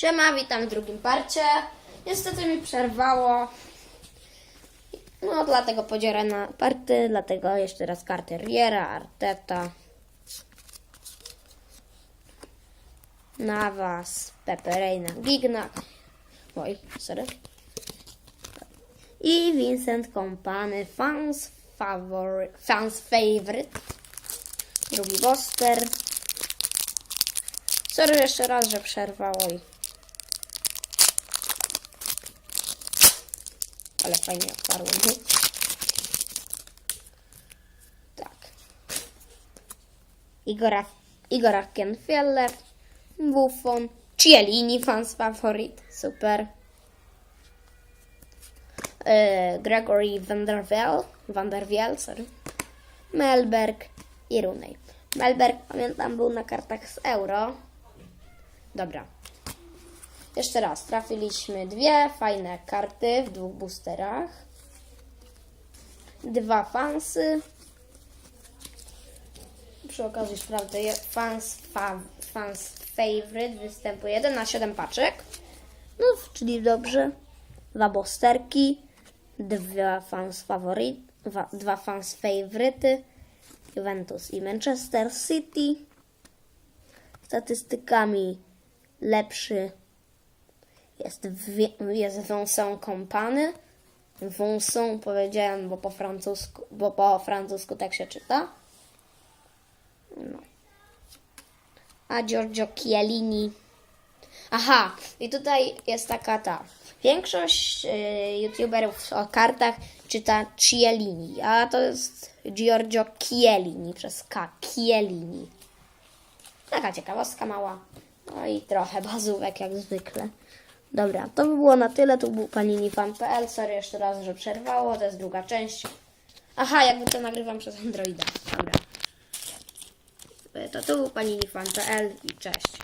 Siema, witam w drugim parcie. Niestety mi przerwało. No, dlatego podzielę na party, dlatego jeszcze raz karty Riera, Arteta, Navas, Pepe Reina, Gignac. Oj, sorry. I Vincent Kompany, fans, fans favorite. Drugi Boster. Sorry jeszcze raz, że przerwało i... Ale fajnie otwarło. nie? Tak. Igora, Igora Kenfeller, Buffon, Cielini, fans favorit, super. E, Gregory Vandervelde, Vandervelde, sorry. Melberg i Runej. Melberg, pamiętam, był na kartach z euro. Dobra. Jeszcze raz, trafiliśmy dwie fajne karty w dwóch boosterach. Dwa fansy. Przy okazji sprawdzę, fans, fa, fans favorite występuje 1 na 7 paczek. No, czyli dobrze. Dwa bosterki, dwa fans faworyt, dwa, dwa fans faworyty, Juventus i Manchester City. Statystykami lepszy jest, jest Vincent Kompany. Vincent powiedziałem, bo po francusku, bo po francusku tak się czyta. No. A Giorgio Chiellini. Aha, i tutaj jest taka ta. Większość y, youtuberów o kartach czyta Chiellini, a to jest Giorgio Chiellini przez K. Chiellini. Taka ciekawostka mała. No i trochę bazówek jak zwykle. Dobra, to by było na tyle. Tu był paninifan.pl. Sorry jeszcze raz, że przerwało. To jest druga część. Aha, jakby to nagrywam przez Androida. Dobra. To tu był paninifan.pl i cześć.